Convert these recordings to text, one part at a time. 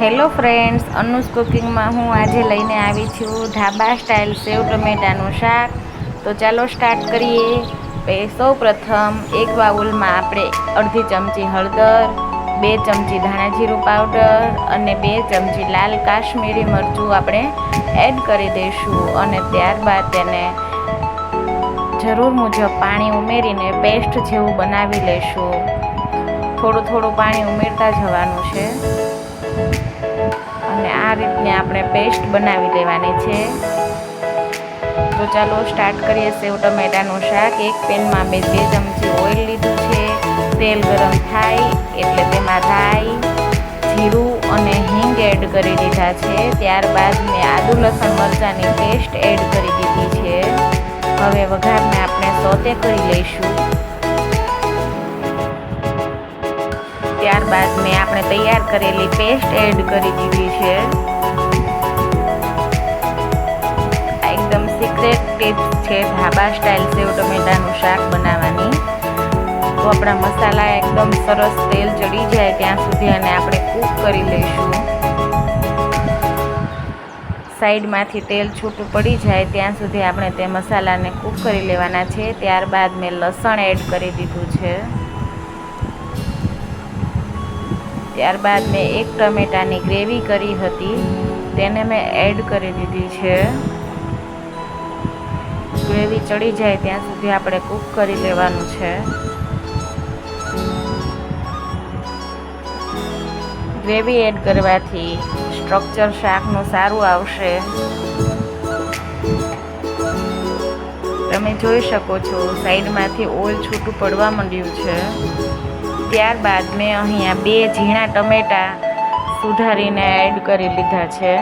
Hello friends અનુસ કુકિંગમાં હું આજે લઈને આવી છું ઢાબા સ્ટાઇલ સેવ ટમેટાનું શાક. તો ચાલો સ્ટાર્ટ કરીએ. સૌ પ્રથમ એક બાઉલમાં આપણે અડધી ચમચી હળદર, બે ચમચી ધાણા જીરું પાવડર અને બે ચમચી લાલ કાશ્મીરી મરચું આપણે એડ કરી દઈશું અને ત્યારબાદ તેને જરૂર મુજબ પાણી ઉમેરીને પેસ્ટ જેવું બનાવી લઈશું થોડું થોડું પાણી ઉમેરતા જવાનું છે. અને આ રીતને આપણે પેસ્ટ બનાવી લેવાની છે. તો ચાલો સ્ટાર્ટ કરીએ સેવ ટમેટાનું શાક. એક પેનમાં મેં બે ચમચી ઓઇલ લીધું છે. તેલ ગરમ થાય એટલે તેમાં રાઈ, જીરું અને હિંગ એડ કરી દીધા છે. ત્યારબાદ મેં આદુ, લસણ, મરચાંની પેસ્ટ એડ કરી દીધી છે. હવે વઘારને આપણે સોતે કરી લઈશું. ત્યારબાદ મેં આપણે તૈયાર કરેલી પેસ્ટ એડ કરી દીધી છે. એકદમ સિક્રેટ ટિપ્સ છે, ધાબા સ્ટાઇલ સેવ ટમેટાનું શાક બનાવવાની. તો આપણા મસાલા એકદમ સરસ તેલ ચડી જાય ત્યાં સુધી અને આપણે કૂક કરી લઈશું. સાઈડમાંથી તેલ છૂટું પડી જાય ત્યાં સુધી આપણે તે મસાલાને કૂક કરી લેવાના છે. ત્યારબાદ મેં લસણ એડ કરી દીધું છે. ત્યારબાદ મેં એક ટમેટાની ગ્રેવી કરી હતી. તેને મેં એડ કરી દીધી છે. ગ્રેવી ચડી જાય ત્યાં સુધી આપણે કૂક કરી લેવાનું છે. ગ્રેવી એડ કરવાથી સ્ટ્રક્ચર શાકનું સારું આવશે. તમે જોઈ શકો છો, સાઈડમાંથી ઓઇલ છૂટું પડવા માંડ્યું છે. ત્યારબાદ મેં અહીંયા બે ઝીણા ટમેટા સુધારીને એડ કરી લીધા છે.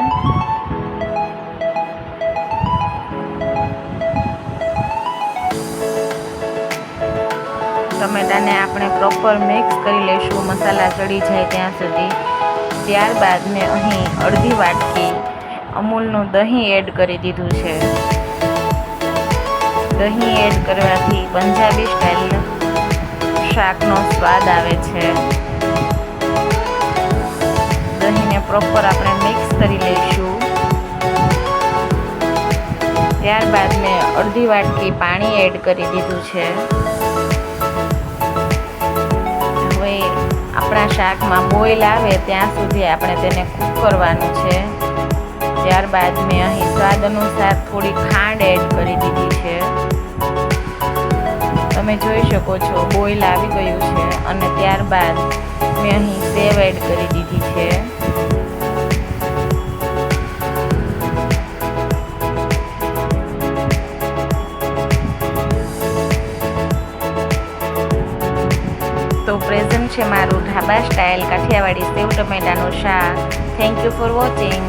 ટમેટાને આપણે પ્રોપર મિક્સ કરી લઈશું. મસાલા ચડી જાય ત્યાં સુધી. ત્યારબાદ મેં અહીં અડધી વાટકી અમૂલનું દહીં એડ કરી દીધું છે. દહીં એડ કરવાથી પંજાબી સ્ટાઇલ શાકનો સ્વાદ આવે છે. દહીંને પ્રોપર આપણે મિક્સ કરી લઈશું. ત્યારબાદ મેં અડધી વાટકી પાણી એડ કરી દીધું છે. હવે આપણા શાકમાં બોઇલ આવે ત્યાં સુધી આપણે તેને કૂક કરવાનું છે. ત્યારબાદ મેં અહીં સ્વાદ અનુસાર થોડી ખાંડ એડ કરી દીધી છે. તમે જોઈ શકો છો, બોઇલ આવી ગયું છે અને ત્યારબાદ મેં અહીં સેવ એડ કરી દીધી છે. તો પ્રેઝન્ટ છે મારું ઢાબા સ્ટાઇલ કાઠિયાવાડી સેવ ટમેટાનું શાક. Thank you for watching